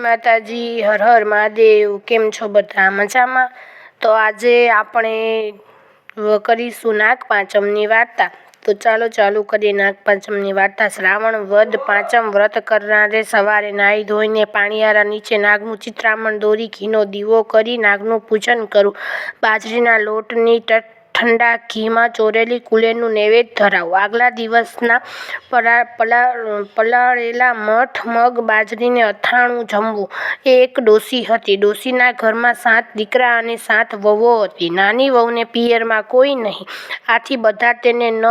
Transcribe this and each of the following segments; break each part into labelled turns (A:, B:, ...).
A: માતાજી, હર હર મહાદેવ, કેમ છો બધા? મજામાં? તો આજે આપણે કરીશું નાગપાંચમની વાર્તા. તો ચાલો ચાલુ કરીએ નાગપાંચમની વાર્તા. શ્રાવણ વદ પાંચમ વ્રત કરનારે સવારે નાહી ધોઈને પાણીયારા નીચે નાગનું ચિત્રામણ દોરી ઘીનો દીવો કરી નાગનું પૂજન કરવું બાજરીના લોટની ટ- ઠંડા ઘીમાં ચોરેલી કુલેરનું નૈવેદ્ય ધરાવવું આગલા દિવસના પલાળેલા મઠ, મગ, બાજરીને અથાણું જમવું. એ એક ડોશી હતી. ડોશીના ઘરમાં સાત દીકરા અને સાત વહુઓ હતી. નાની વહુને પિયરમાં કોઈ નહીં. આથી બધા તેને ન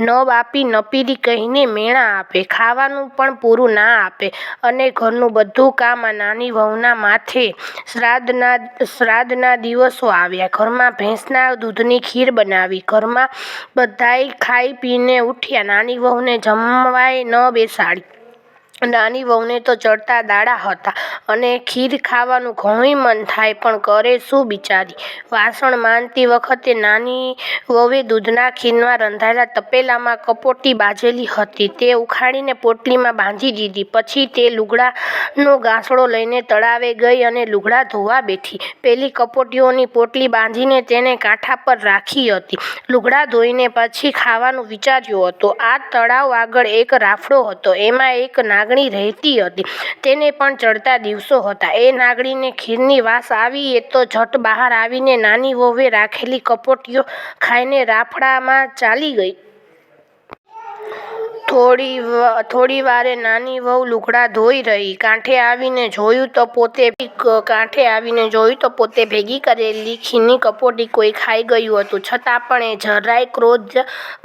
A: ન બાપી ન પીરી કહીને મેણા આપે. ખાવાનું પણ પૂરું ના આપે અને ઘરનું બધું કામ આ નાની વહુના માથે શ્રાદ્ધના શ્રાદ્ધના દિવસો આવ્યા. ઘરમાં ભેંસના દૂધની ખીર બનાવી. ઘરમાં બધાય ખાઈ પીને ઉઠ્યા. નાની વહુને જમવાય ન બેસાડી. નાની વહુને તો ચડતા દાડા હતા અને ખીર ખાવાનું ઘણુંય મન થાય પણ કરે શું બિચારી? વાસણ માંડતી વખતે નાની વહુએ દૂધના ખીરમાં રંધાયેલા તપેલામાં કપોટી બાજેલી હતી. તે ઉખાડીને પોટલીમાં બાંધી દીધી. પછી તે લુગડાનો ગાંસડો લઈને તળાવે ગઈ અને લુગડા ધોવા બેઠી. પેલી કપોટીઓની પોટલી બાંધીને તેને કાંઠા પર રાખી હતી. લુગડા ધોઈને પછી ખાવાનું વિચાર્યું હતું. આ તળાવ આગળ એક રાફડો હતો. એમાં એક નાગણી રહેતી હતી તેને પણ ચડતા દિવસો હતા એ નાગણીને ખીરની વાસ આવી એ તો ઝટ બહાર આવીને નાની વહુએ રાખેલી કપોટીઓ ખાઈને રાફડામાં ચાલી ગઈ થોડી થોડી વારે નાની વહુ લુગડા ધોઈ રહી. કાંઠે આવીને જોયું તો પોતે કાંઠે આવીને જોયું તો પોતે ભેગી કરેલી ખીની કપોટી કોઈ ખાઈ ગયું હતું. છતાં પણ એ જરાય ક્રોધ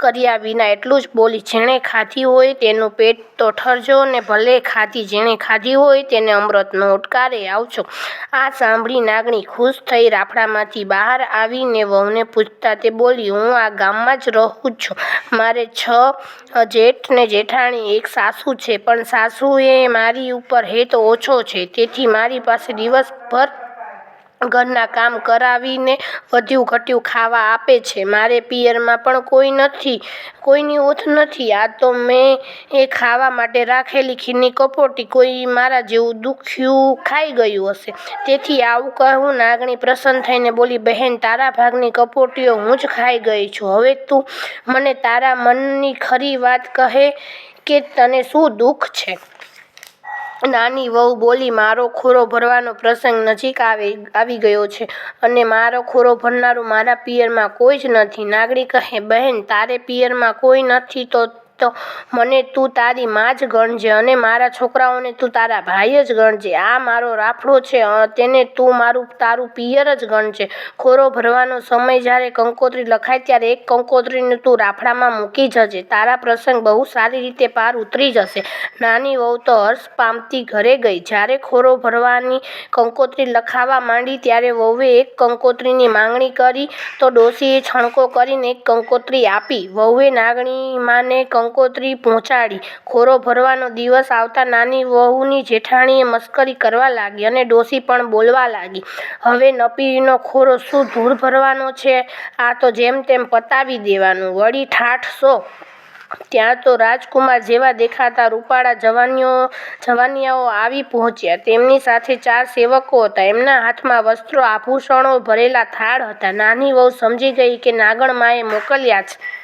A: કર્યા વિના એટલું જ બોલી, જેણે ખાધી હોય તેનું પેટ તો ઠરજો ને ભલે ખાધી, જેણે ખાધી હોય તેને અમૃતનો ઉટકારે, આવજો. આ સાંભળી નાગણી ખુશ થઈ રાફડામાંથી બહાર આવીને વહુને પૂછતા તે બોલી, હું આ ગામમાં જ રહું છું. મારે છ જેઠ ને જેઠાણી એક સાસુ છે, પણ સાસુએ મારી ઉપર હેત ઓછો છે, તેથી મારી પાસે દિવસભર ઘરના કામ કરાવીને વધ્યું ઘટ્યું ખાવા આપે છે. મારે પિયરમાં પણ કોઈ નથી, કોઈની ઓથ નથી. આ તો મેં એ ખાવા માટે રાખેલી ખીરની કપોટી કોઈ મારા જેવું દુખ્યું ખાઈ ગયું હશે. તેથી આવું કહું, નાગણી પ્રસન્ન થઈને બોલી, બહેન, તારા ભાગની કપોટીઓ હું જ ખાઈ ગઈ છું. હવે તું મને તારા મનની ખરી વાત કહે કે તને શું દુઃખ છે? નાની વહુ બોલી, મારો ખોરો ભરવાનો પ્રસંગ નજીક આવે, આવી ગયો છે અને મારો ખોરો ભરનારું મારા પિયરમાં કોઈ જ નથી. નાગણી કહે બહેન, તારે પિયરમાં કોઈ નથી તો તો મને તું તારી માં જ ગણજે અને મારા છોકરાઓને તું તારા ભાઈ જ ગણજે. આ મારો રાફડો છે તેને તું મારું, તારું પિયર જ ગણજે. ખોરો ભરવાનો સમય જ્યારે કંકોત્રી લખાય ત્યારે એક કંકોત્રીને તું રાફડામાં મૂકી જજે. તારા પ્રસંગ બહુ સારી રીતે પાર ઉતરી જશે. નાની વહુ તો હર્ષ પામતી ઘરે ગઈ. જ્યારે ખોરો ભરવાની કંકોત્રી લખાવા માંડી ત્યારે વહુએ એક કંકોત્રીની માંગણી કરી તો ડોશીએ છણકો કરીને એક કંકોત્રી આપી. વહુએ નાગણી માને કંકોત્રી પહોંચાડી. ખોરો ભરવાનો દિવસ આવતા નાની વહુની જેઠાણીએ મસ્કરી કરવા લાગી અને ડોસી પણ બોલવા લાગી. હવે નપીનો ખોરો શું ધૂળ ભરવાનો છે? આ તો જેમ તેમ પતાવી દેવાનું. વળી ઠાઠ સો. ત્યાં તો રાજકુમાર જેવા દેખાતા રૂપાળા જવાનીઓ, જવાનિયાઓ આવી પહોંચ્યા. તેમની સાથે ચાર સેવકો હતા. એમના હાથમાં વસ્ત્રો, આભૂષણો ભરેલા થાળ હતા. નાની વહુ સમજી ગઈ કે નાગણમાએ મોકલ્યા છે.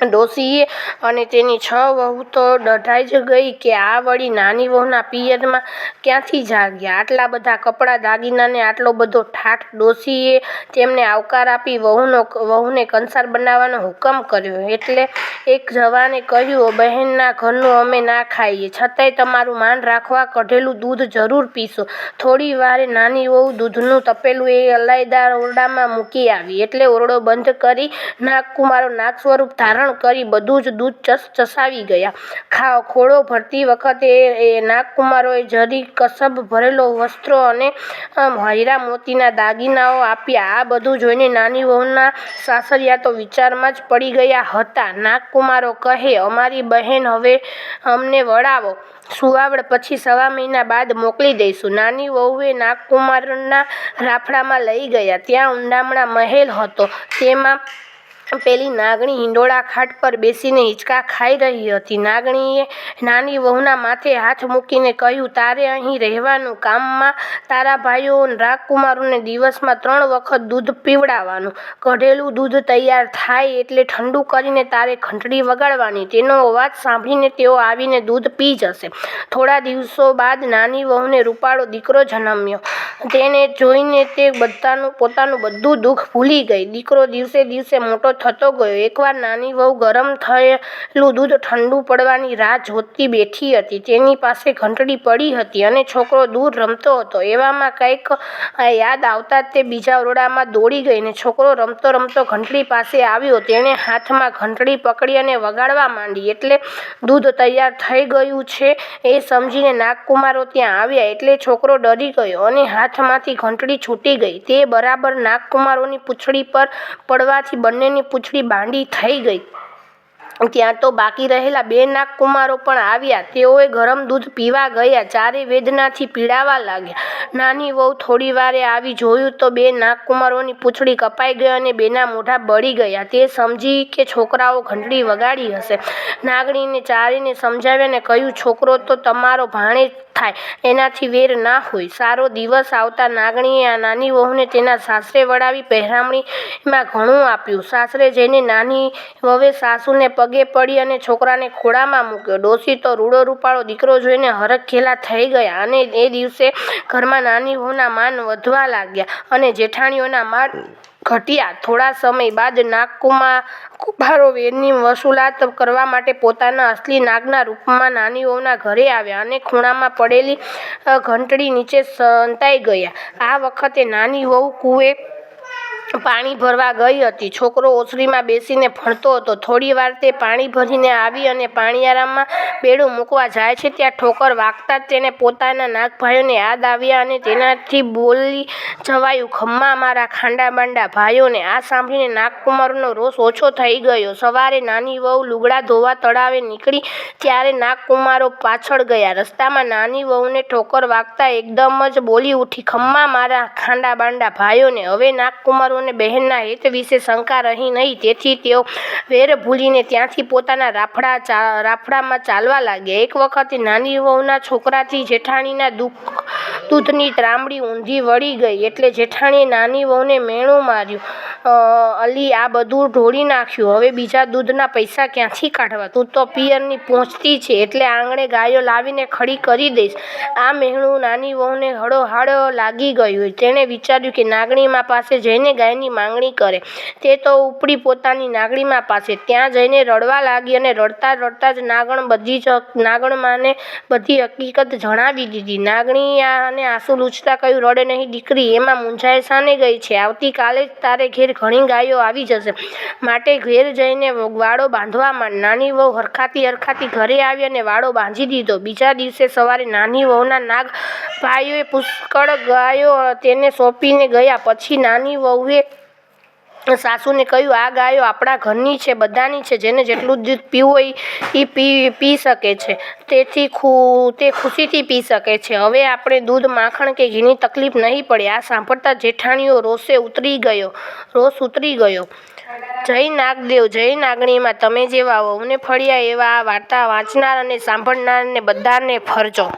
A: ડોશીએ અને તેની છ વહુ તો દઢાઈ જ ગઈ કે આ વળી નાની વહુના પિયરમાં ક્યાંથી જાગ્યા? આટલા બધા કપડાં દાગીનાને આટલો બધો ઠાઠ ડોશીએ તેમને આવકાર આપી વહુનો વહુને કંસાર બનાવવાનો હુકમ કર્યો. એટલે એક જવાને કહ્યું બહેનના ઘરનું અમે ના ખાઈએ. છતાંય તમારું માન રાખવા કઢેલું દૂધ જરૂર પીશો. થોડી વારે નાની વહુ દૂધનું તપેલું એ અલાયદાર ઓરડામાં મૂકી આવી. એટલે ઓરડો બંધ કરી નાગકુમારો નાગ સ્વરૂપ ધારણ કરી બધું જ દૂધ ચસ ચસાવી ગયા. ખા ખોળો ભરતી વખતે એ નાગકુમારોએ જરી કસબ ભરેલો વસ્ત્રો અને હીરા મોતીના દાગીનાઓ આપ્યા. આ બધું જોઈને નાની વહુના સાસરિયા તો વિચારમાં જ પડી ગયા હતા. નાગકુમારો કહે, અમારી બહેન હવે અમને વળાવો. સુવાવડ પછી સવા મહિના બાદ મોકલી દઈશું. નાની વહુએ નાગકુમારના રાફડામાં લઈ ગયા. ત્યાં ઊંડામણા મહેલ હતો. તેમાં પેલી નાગણી હિંડોળા ખાટ પર બેસીને હિંચકા ખાઈ રહી હતી. નાગણીએ નાની વહુના માથે હાથ મૂકીને કહ્યું, તારે અહીં રહેવાનું કામમાં? તારા ભાઈઓ રાજકુમારોને દિવસમાં ત્રણ વખત દૂધ પીવડાવવાનું. કઢેલું દૂધ તૈયાર થાય એટલે ઠંડુ કરીને તારે ઘંટડી વગાડવાની. તેનો અવાજ સાંભળીને તેઓ આવીને દૂધ પી જશે. થોડા દિવસો બાદ નાની વહુને રૂપાળો દીકરો જન્મ્યો. તેને જોઈને તે બધાનું, પોતાનું બધું દુઃખ ભૂલી ગઈ. દીકરો દિવસે દિવસે મોટો થતો ગયો. એકવાર નાની વહુ ગરમ થયેલું દૂધ ઠંડુ પડવાની રાહ જોતી બેઠી હતી. તેની પાસે ઘંટડી પડી હતી અને છોકરો દૂર રમતો હતો. એવામાં કંઈક યાદ આવતા તે બીજા ઓરડામાં દોડી ગઈ ને છોકરો રમતો રમતો ઘંટડી પાસે આવ્યો. તેણે હાથમાં ઘંટડી પકડી અને વગાડવા માંડી. એટલે દૂધ તૈયાર થઈ ગયું છે એ સમજીને નાગકુમારો ત્યાં આવ્યા. એટલે છોકરો ડરી ગયો અને હાથમાંથી ઘંટડી છૂટી ગઈ. તે બરાબર નાગકુમારોની પૂંછડી પર પડવાથી બંનેની પૂંછડી બાંડી થઈ ગઈ. ત્યાં તો બાકી રહેલા બે નાગકુમારો પણ આવ્યા. તેઓએ ગરમ દૂધ પીવા ગયા. ચારે વેદનાથી પીડાવા લાગ્યા. નાની વહુ થોડી વારે આવી જોયું તો બે નાગકુમારોની પૂંછડી કપાઈ ગઈ અને બેના મોઢા બળી ગયા. તે સમજી કે છોકરાઓ ઘંટડી વગાડી હશે. નાગણીને ચારેને સમજાવ્યા ને કહ્યું, છોકરો, તો તમારો ભાણેજ થાય. એનાથી વેર ના હોય. સારો દિવસ આવતા નાગણીએ આ નાની વહુને તેના સાસરે વળાવી પહેરામણીમાં ઘણું આપ્યું. સાસરે જઈને નાની વહુએ સાસુને પગે પડી અને છોકરાને ખોળામાં મૂક્યો. ડોસી તો રૂડો રૂપાળો દીકરો જોઈને હરખેલા થઈ ગયા અને એ દિવસે ઘરમાં નાની વહુના માન વધવા લાગ્યા અને જેઠાણીઓના માન ઘટ્યા. થોડા સમય બાદ નાગકુમા કુંભારો વેરની વસૂલાત કરવા માટે પોતાના અસલી નાગના રૂપમાં નાનીઓના ઘરે આવ્યા અને ખૂણામાં પડેલી ઘંટડી નીચે સંતાઈ ગયા. આ વખતે નાની વહુ કૂએ પાણી ભરવા ગઈ હતી. છોકરો ઓસરીમાં બેસીને ભણતો હતો. થોડી વાર તે પાણી ભરીને આવી અને પાણીયારામાં બેડું મૂકવા જાય છે. ત્યાં ઠોકર વાગતા જ તેને પોતાના નાગભાઈઓને યાદ આવ્યા અને તેનાથી બોલી જવાયું, ખમ્મા, મારા ખાંડા બાંડા ભાઈઓને. આ સાંભળીને નાગકુમારનો રોષ ઓછો થઈ ગયો. સવારે નાની વહુ લુગડા ધોવા તળાવે નીકળી ત્યારે નાગકુમારો પાછળ ગયા. રસ્તામાં નાની વહુને ઠોકર વાગતા એકદમ જ બોલી ઉઠી, ખમ્મા, મારા ખાંડા બાંડા ભાઈઓને. હવે નાગકુમારોને બહેનના હિત વિશે શંકા રહી નહીં. તેથી તેઓ વેર ભૂલીને ત્યાંથી પોતાના રાફડા રાફડામાં ચાલવા લાગ્યા. એક વખતે નાની વહુના છોકરાથી જેઠાણીના દુઃખ, દૂધની ત્રામડી ઊંધી વળી ગઈ એટલે જેઠાણીએ નાની વહુને મેણું માર્યું. અલી આ બધું ઢોળી નાખ્યું. હવે બીજા દૂધના પૈસા ક્યાંથી કાઢવા? તું તો પિયરની પહોંચતી છે એટલે આંગણે ગાયો લાવીને ખડી કરી દઈશ. આ મેણું નાની વહુને હળોહાળ લાગી ગયું. તેણે વિચાર્યું કે નાગણીમાં પાસે જઈને ગાયની માંગણી કરે. તે તો ઉપડી પોતાની નાગણીમાં પાસે. ત્યાં જઈને રડવા લાગી અને રડતા રડતા જ નાગણ બધી જ નાગણમાંને બધી હકીકત જણાવી દીધી. નાગણીયાને આંસુ લૂછતા કહ્યું, રડે નહીં દીકરી, એમાં મૂંઝાય સાને ગઈ છે? આવતીકાલે જ તારે ઘેર ઘણી ગાયો આવી જશે. માટે ઘેર જઈને વાડો બાંધવા માંડ. નાની વહુ હરખાતી હરખાતી ઘરે આવી અને વાડો બાંધી દીધો. બીજા દિવસે સવારે નાની વહુના નાગ ભાઈઓએ પુષ્કળ ગાયો તેને સોંપીને ગયા. પછી નાની વહુએ સાસુને કહ્યું, આ ગાયો આપણા ઘરની છે, બધાની છે, જેને જેટલું દૂધ પીવું હોય એ પી પી શકે છે. તેથી ખૂ, તે ખુશીથી પી શકે છે. હવે આપણે દૂધ, માખણ કે ઘીની તકલીફ નહીં પડે. આ સાંભળતા જેઠાણીઓ રોષે ઉતરી ગયો, રોષ ઉતરી ગયો. જય નાગદેવ, જય નાગણીમાં, તમે જેવા વહુને ફળ્યા એવા વાર્તા વાંચનાર અને સાંભળનારને બધાને ફરજો.